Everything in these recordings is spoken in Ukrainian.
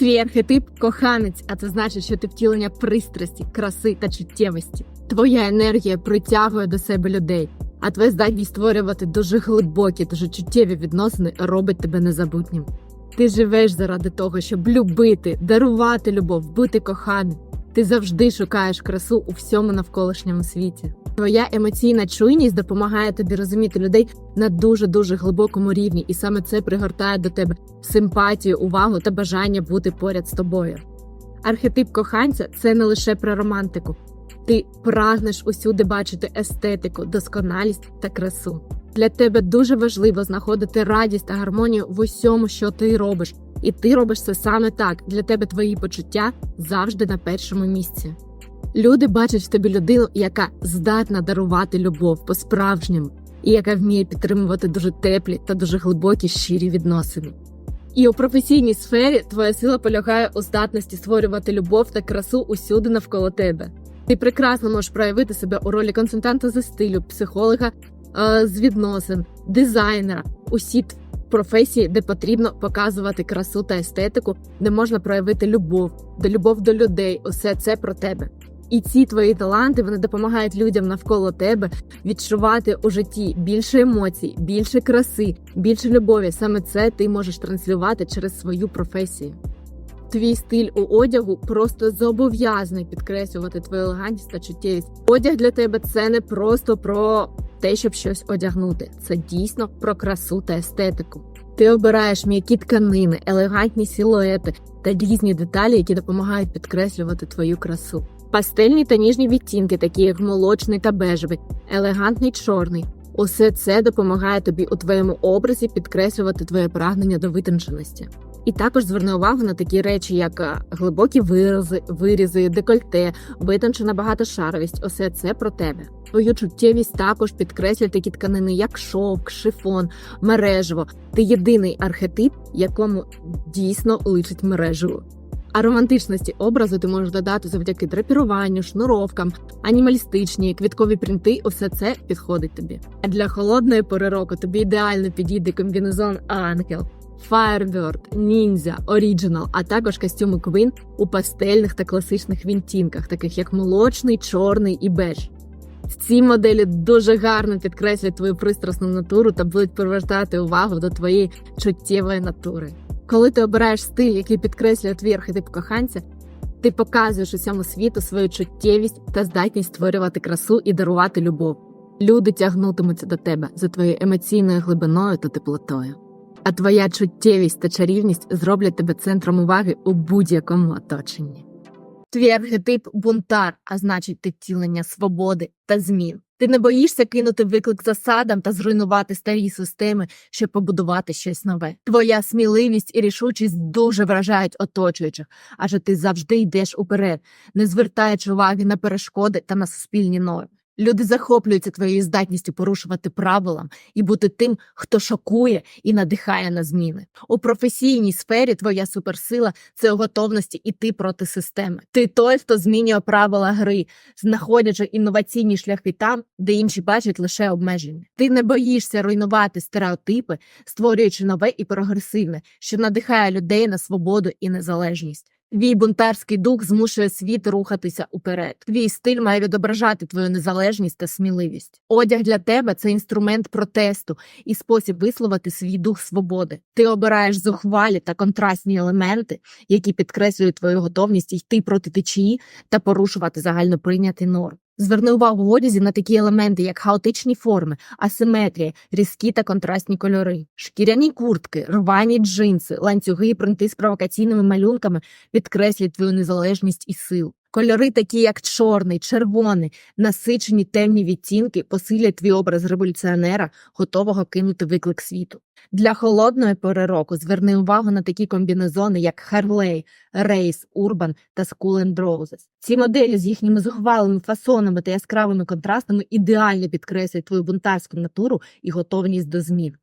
Твій архетип коханець, а це значить, що ти втілення пристрасті, краси та чуттєвості. Твоя енергія притягує до себе людей, а твоя здатність створювати дуже глибокі, дуже чуттєві відносини робить тебе незабутнім. Ти живеш заради того, щоб любити, дарувати любов, бути коханим. Ти завжди шукаєш красу у всьому навколишньому світі. Твоя емоційна чуйність допомагає тобі розуміти людей на дуже дуже глибокому рівні, і саме це пригортає до тебе симпатію, увагу та бажання бути поряд з тобою. Архетип коханця це не лише про романтику. Ти прагнеш усюди бачити естетику, досконалість та красу. Для тебе дуже важливо знаходити радість та гармонію в усьому, що ти робиш, і ти робиш це саме так. Для тебе твої почуття завжди на першому місці. Люди бачать в тобі людину, яка здатна дарувати любов по-справжньому, і яка вміє підтримувати дуже теплі та дуже глибокі щирі відносини. І у професійній сфері твоя сила полягає у здатності створювати любов та красу усюди навколо тебе. Ти прекрасно можеш проявити себе у ролі консультанта зі стилю, психолога е, з відносин, дизайнера, усі професії, де потрібно показувати красу та естетику, де можна проявити любов, де любов до людей. Усе це про тебе. І ці твої таланти вони допомагають людям навколо тебе відчувати у житті більше емоцій, більше краси, більше любові. Саме це ти можеш транслювати через свою професію. Твій стиль у одягу просто зобов'язаний підкреслювати твою елегантність та чуттєвість. Одяг для тебе це не просто про те, щоб щось одягнути. Це дійсно про красу та естетику. Ти обираєш м'які тканини, елегантні силуети та різні деталі, які допомагають підкреслювати твою красу. Пастельні та ніжні відтінки, такі як молочний та бежевий, елегантний чорний. Усе це допомагає тобі у твоєму образі підкреслювати твоє прагнення до витонченості. І також зверни увагу на такі речі, як е, глибокі вирази, вирізи, декольте, витончена багатошаровість. Усе це про тебе. Твою чуттєвість також підкреслюють такі тканини, як шовк, шифон, мережево. Ти єдиний архетип, якому дійсно личить мережево. А романтичності образу ти можеш додати завдяки драпіруванню, шнуровкам, анімалістичні, квіткові принти. Усе це підходить тобі. А для холодної пори року тобі ідеально підійде комбінезон Ангел. Firebird, Ninja, Original, а також костюми Queen у пастельних та класичних відтінках, таких як молочний, чорний і беж. Ці моделі дуже гарно підкреслять твою пристрасну натуру та будуть привертати увагу до твоєї чуттєвої натури. Коли ти обираєш стиль, який підкреслює твій архетип коханця, ти показуєш усьому світу свою чуттєвість та здатність створювати красу і дарувати любов. Люди тягнутимуться до тебе за твоєю емоційною глибиною та теплотою. А твоя чуттєвість та чарівність зроблять тебе центром уваги у будь-якому оточенні. Твій архетип бунтар, а значить ти втілення свободи та змін. Ти не боїшся кинути виклик засадам та зруйнувати старі системи, щоб побудувати щось нове. Твоя сміливість і рішучість дуже вражають оточуючих, адже ти завжди йдеш уперед, не звертаючи уваги на перешкоди та на суспільні норми. Люди захоплюються твоєю здатністю порушувати правила і бути тим, хто шокує і надихає на зміни. У професійній сфері твоя суперсила це у готовності іти проти системи. Ти той, хто змінює правила гри, знаходячи інноваційні шляхи там, де інші бачать лише обмеження. Ти не боїшся руйнувати стереотипи, створюючи нове і прогресивне, що надихає людей на свободу і незалежність. Твій бунтарський дух змушує світ рухатися уперед. Твій стиль має відображати твою незалежність та сміливість. Одяг для тебе це інструмент протесту і спосіб висловити свій дух свободи. Ти обираєш зухвалі та контрастні елементи, які підкреслюють твою готовність йти проти течії та порушувати загальноприйняті норм. Зверни увагу в одязі на такі елементи, як хаотичні форми, асиметрія, різкі та контрастні кольори, шкіряні куртки, рвані джинси, ланцюги і принти з провокаційними малюнками підкреслюють твою незалежність і силу. Кольори, такі як чорний, червоний, насичені темні відтінки, посилять твій образ революціонера, готового кинути виклик світу. Для холодної пори року зверни увагу на такі комбінезони, як Харлей, Рейс, Урбан та and Roses. Ці моделі з їхніми зухвалими фасонами та яскравими контрастами ідеально підкреслюють твою бунтарську натуру і готовність до змін.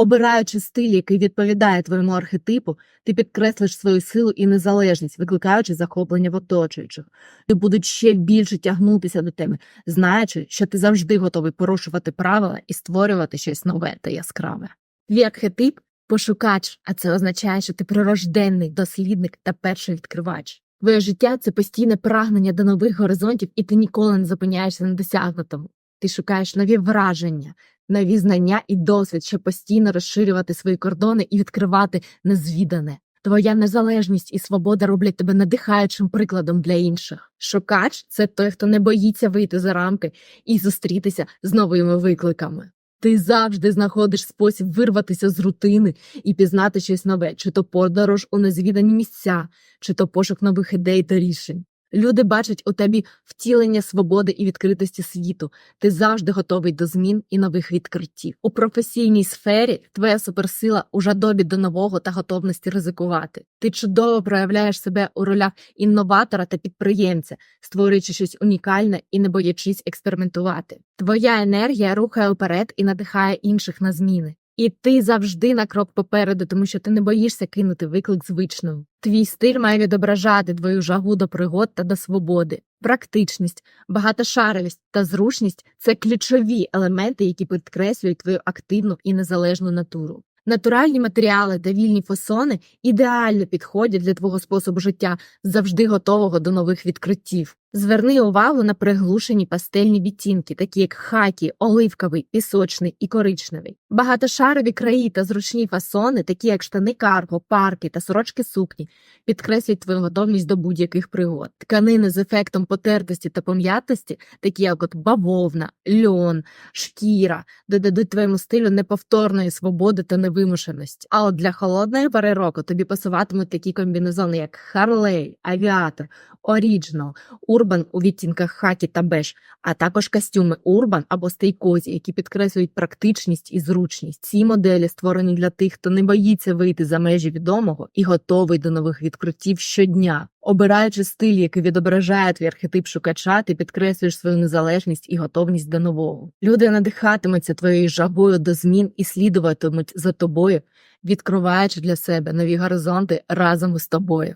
Обираючи стиль, який відповідає твоєму архетипу, ти підкреслиш свою силу і незалежність, викликаючи захоплення в оточуючих. Ти будуть ще більше тягнутися до тебе, знаючи, що ти завжди готовий порушувати правила і створювати щось нове та яскраве. Твій архетип пошукач, а це означає, що ти прирожденний дослідник та перший відкривач. Твоє життя це постійне прагнення до нових горизонтів, і ти ніколи не зупиняєшся на досягнутому. Ти шукаєш нові враження, нові знання і досвід, щоб постійно розширювати свої кордони і відкривати незвідане. Твоя незалежність і свобода роблять тебе надихаючим прикладом для інших. Шукач це той, хто не боїться вийти за рамки і зустрітися з новими викликами. Ти завжди знаходиш спосіб вирватися з рутини і пізнати щось нове, чи то подорож у незвідані місця, чи то пошук нових ідей та рішень. Люди бачать у тобі втілення свободи і відкритості світу. Ти завжди готовий до змін і нових відкриттів. У професійній сфері твоя суперсила у жадобі до нового та готовності ризикувати. Ти чудово проявляєш себе у ролях інноватора та підприємця, створюючи щось унікальне і не боячись експериментувати. Твоя енергія рухає вперед і надихає інших на зміни. І ти завжди на крок попереду, тому що ти не боїшся кинути виклик звичному. Твій стиль має відображати твою жагу до пригод та до свободи. Практичність, багатошаровість та зручність це ключові елементи, які підкреслюють твою активну і незалежну натуру. Натуральні матеріали та вільні фасони ідеально підходять для твого способу життя, завжди готового до нових відкриттів. Зверни увагу на приглушені пастельні відтінки, такі як хакі, оливковий, пісочний і коричневий. Багатошарові краї та зручні фасони, такі як штани карго, парки та сорочки сукні, підкреслюють твою готовність до будь-яких пригод. Тканини з ефектом потертості та пом'ятості, такі як от бавовна, льон, шкіра, додадуть твоєму стилю неповторної свободи та невимушеності. А от для холодної пори року тобі пасуватимуть такі комбінезони, як Харлей, Авіатор, Оріджинал, Урбан у відтінках хакі та беж, а також костюми Урбан або стейкозі, які підкреслюють практичність і зручність. Ці моделі створені для тих, хто не боїться вийти за межі відомого і готовий до нових відкриттів щодня. Обираючи стиль, який відображає твій архетип шукача, ти підкреслюєш свою незалежність і готовність до нового. Люди надихатимуться твоєю жагою до змін і слідуватимуть за тобою, відкриваючи для себе нові горизонти разом із тобою.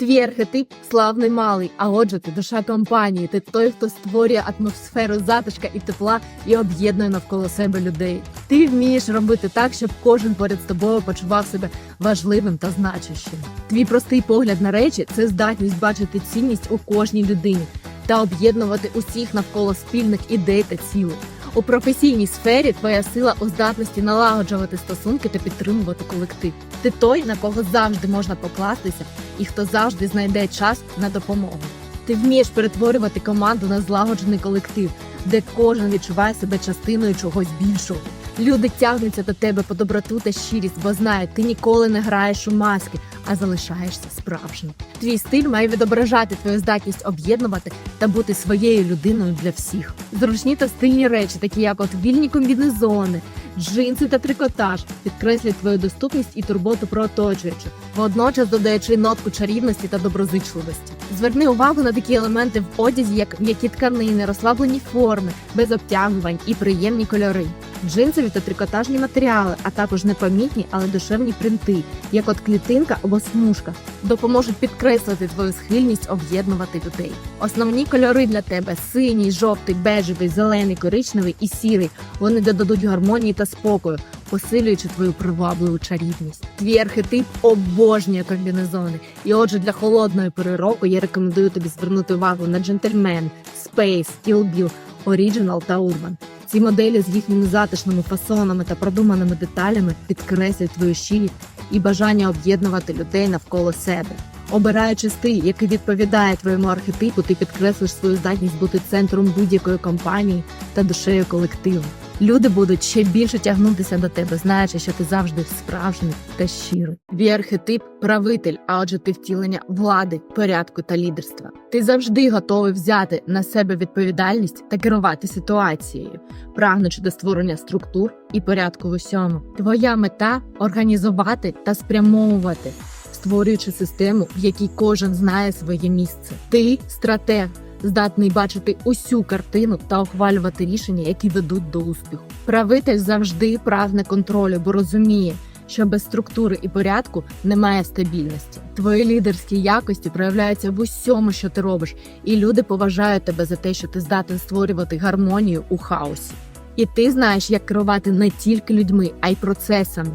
Твій архетип славний малий, а отже, ти душа компанії. Ти той, хто створює атмосферу затишка і тепла і об'єднує навколо себе людей. Ти вмієш робити так, щоб кожен поряд з тобою почував себе важливим та значущим. Твій простий погляд на речі це здатність бачити цінність у кожній людині та об'єднувати усіх навколо спільних ідей та цілей. У професійній сфері твоя сила у здатності налагоджувати стосунки та підтримувати колектив. Ти той, на кого завжди можна покластися, і хто завжди знайде час на допомогу. Ти вмієш перетворювати команду на злагоджений колектив, де кожен відчуває себе частиною чогось більшого. Люди тягнуться до тебе по доброту та щирість, бо знають, ти ніколи не граєш у маски, а залишаєшся справжнім. Твій стиль має відображати твою здатність об'єднувати та бути своєю людиною для всіх. Зручні та стильні речі, такі як от вільні комбінезони, джинси та трикотаж, підкреслюють твою доступність і турботу про оточуючих, водночас додаючи нотку чарівності та доброзичливості. Зверни увагу на такі елементи в одязі, як м'які тканини, розслаблені форми, без обтягувань і приємні кольори. Джинсові та трикотажні матеріали, а також непомітні, але душевні принти, як от клітинка або смужка, допоможуть підкреслити твою схильність об'єднувати людей. Основні кольори для тебе синій, жовтий, бежевий, зелений, коричневий і сірий. Вони додадуть гармонії та спокою, посилюючи твою привабливу чарівність. Твій архетип обожнює комбінезони. І отже, для холодної пори року я рекомендую тобі звернути увагу на джентльмен, Space, Kill Bill, Original та Urban. Ці моделі з їхніми затишними фасонами та продуманими деталями підкреслюють твою щирість і бажання об'єднувати людей навколо себе. Обираючи стиль, який відповідає твоєму архетипу, ти підкреслиш свою здатність бути центром будь-якої компанії та душею колективу. Люди будуть ще більше тягнутися до тебе, знаючи, що ти завжди справжній та щирий. Твій архетип правитель, а отже, ти втілення влади, порядку та лідерства. Ти завжди готовий взяти на себе відповідальність та керувати ситуацією, прагнучи до створення структур і порядку в усьому. Твоя мета організувати та спрямовувати. Створюючи систему, в якій кожен знає своє місце. Ти стратег, здатний бачити усю картину та ухвалювати рішення, які ведуть до успіху. Правитель завжди прагне контролю, бо розуміє, що без структури і порядку немає стабільності. Твої лідерські якості проявляються в усьому, що ти робиш, і люди поважають тебе за те, що ти здатен створювати гармонію у хаосі. І ти знаєш, як керувати не тільки людьми, а й процесами.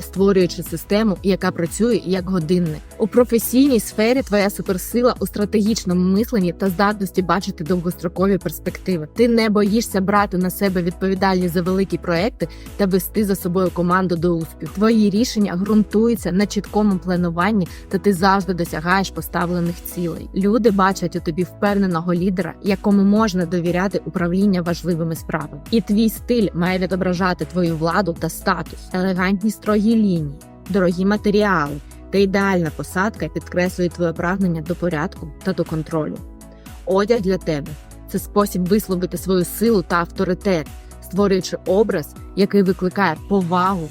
Створюючи систему, яка працює як годинник. У професійній сфері твоя суперсила у стратегічному мисленні та здатності бачити довгострокові перспективи. Ти не боїшся брати на себе відповідальність за великі проекти та вести за собою команду до успіху. Твої рішення ґрунтуються на чіткому плануванні, та ти завжди досягаєш поставлених цілей. Люди бачать у тобі впевненого лідера, якому можна довіряти управління важливими справами. І твій стиль має відображати твою владу та статус, елегантні строгі лінії, дорогі матеріали та ідеальна посадка підкреслює твоє прагнення до порядку та до контролю. Одяг для тебе це спосіб висловити свою силу та авторитет, створюючи образ, який викликає повагу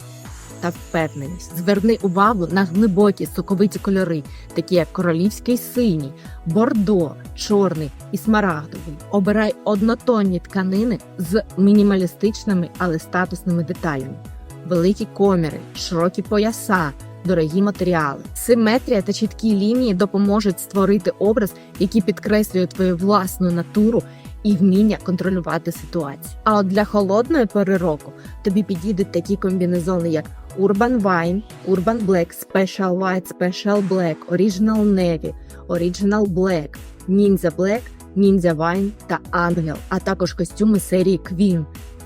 та впевненість. Зверни увагу на глибокі соковиті кольори, такі як королівський синій, бордо, чорний і смарагдовий. Обирай однотонні тканини з мінімалістичними, але статусними деталями, великі коміри, широкі пояса. Дорогі матеріали, симетрія та чіткі лінії допоможуть створити образ, який підкреслює твою власну натуру і вміння контролювати ситуацію. А от для холодної пори року тобі підійдуть такі комбінезони, як Urban Wine, Urban Black, Special White, Special Black, Original Navy, Original Black, Ninja Black, Ninja Wine та Ангел, а також костюми серії Queen.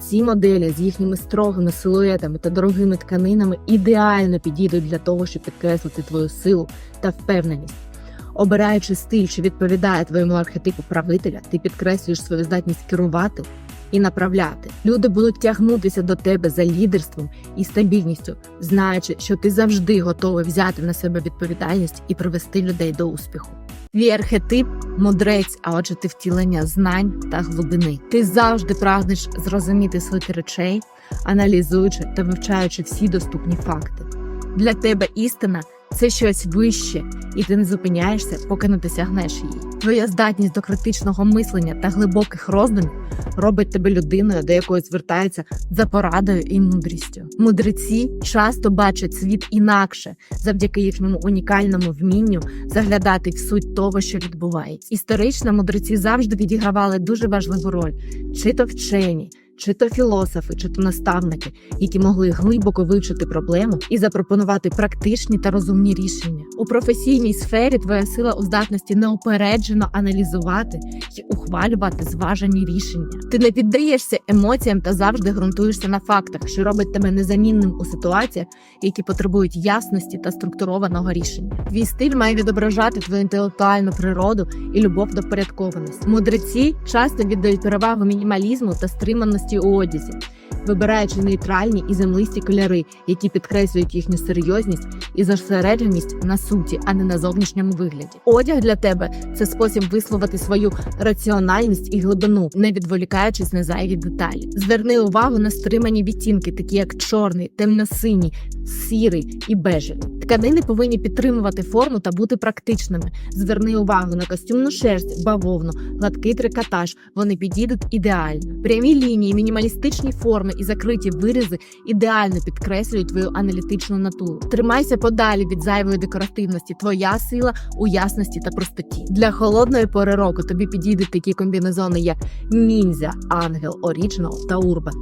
Ці моделі з їхніми строгими силуетами та дорогими тканинами ідеально підійдуть для того, щоб підкреслити твою силу та впевненість. Обираючи стиль, що відповідає твоєму архетипу правителя, ти підкреслюєш свою здатність керувати і направляти. Люди будуть тягнутися до тебе за лідерством і стабільністю, знаючи, що ти завжди готовий взяти на себе відповідальність і привести людей до успіху. Твій архетип мудрець, а отже, ти втілення знань та глибини. Ти завжди прагнеш зрозуміти суть речей, аналізуючи та вивчаючи всі доступні факти. Для тебе істина це щось вище, і ти не зупиняєшся, поки не досягнеш її. Твоя здатність до критичного мислення та глибоких роздумів робить тебе людиною, до якої звертаються за порадою і мудрістю. Мудреці часто бачать світ інакше завдяки їхньому унікальному вмінню заглядати в суть того, що відбувається. Історично мудреці завжди відігравали дуже важливу роль, чи то вчені. Чи то філософи, чи то наставники, які могли глибоко вивчити проблему і запропонувати практичні та розумні рішення у професійній сфері. Твоя сила у здатності неупереджено аналізувати і ухвалювати зважені рішення. Ти не піддаєшся емоціям та завжди ґрунтуєшся на фактах, що робить тебе незамінним у ситуаціях, які потребують ясності та структурованого рішення. Твій стиль має відображати твою інтелектуальну природу і любов до впорядкованості. Мудреці часто віддають перевагу мінімалізму та стриманості у одязі, вибираючи нейтральні і землисті кольори, які підкреслюють їхню серйозність і зосередженість на суті, а не на зовнішньому вигляді. Одяг для тебе це спосіб висловити свою раціональність і глибину, не відволікаючись на зайві деталі. Зверни увагу на стримані відтінки, такі як чорний, темно-синій, сірий і бежевий. Тканини повинні підтримувати форму та бути практичними. Зверни увагу на костюмну шерсть, бавовну, гладкий трикотаж. Вони підійдуть ідеально. Прямі лінії, мінімалістичні форми і закриті вирізи ідеально підкреслюють твою аналітичну натуру. Тримайся подалі від зайвої декоративності. Твоя сила у ясності та простоті. Для холодної пори року тобі підійдуть такі комбінезони, як ніндзя, ангел, оріджинал та урбан.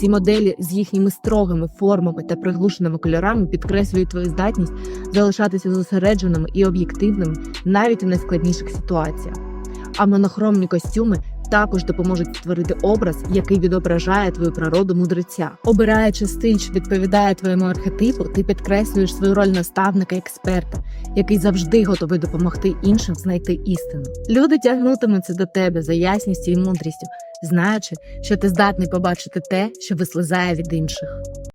Ці моделі з їхніми строгими формами та приглушеними кольорами підкреслюють твою здатність залишатися зосередженими і об'єктивними навіть у найскладніших ситуаціях. А монохромні костюми також допоможуть створити образ, який відображає твою природу мудреця. Обираючи стиль, що відповідає твоєму архетипу, ти підкреслюєш свою роль наставника експерта, який завжди готовий допомогти іншим знайти істину. Люди тягнутимуться до тебе за ясністю і мудрістю, знаючи, що ти здатний побачити те, що вислизає від інших.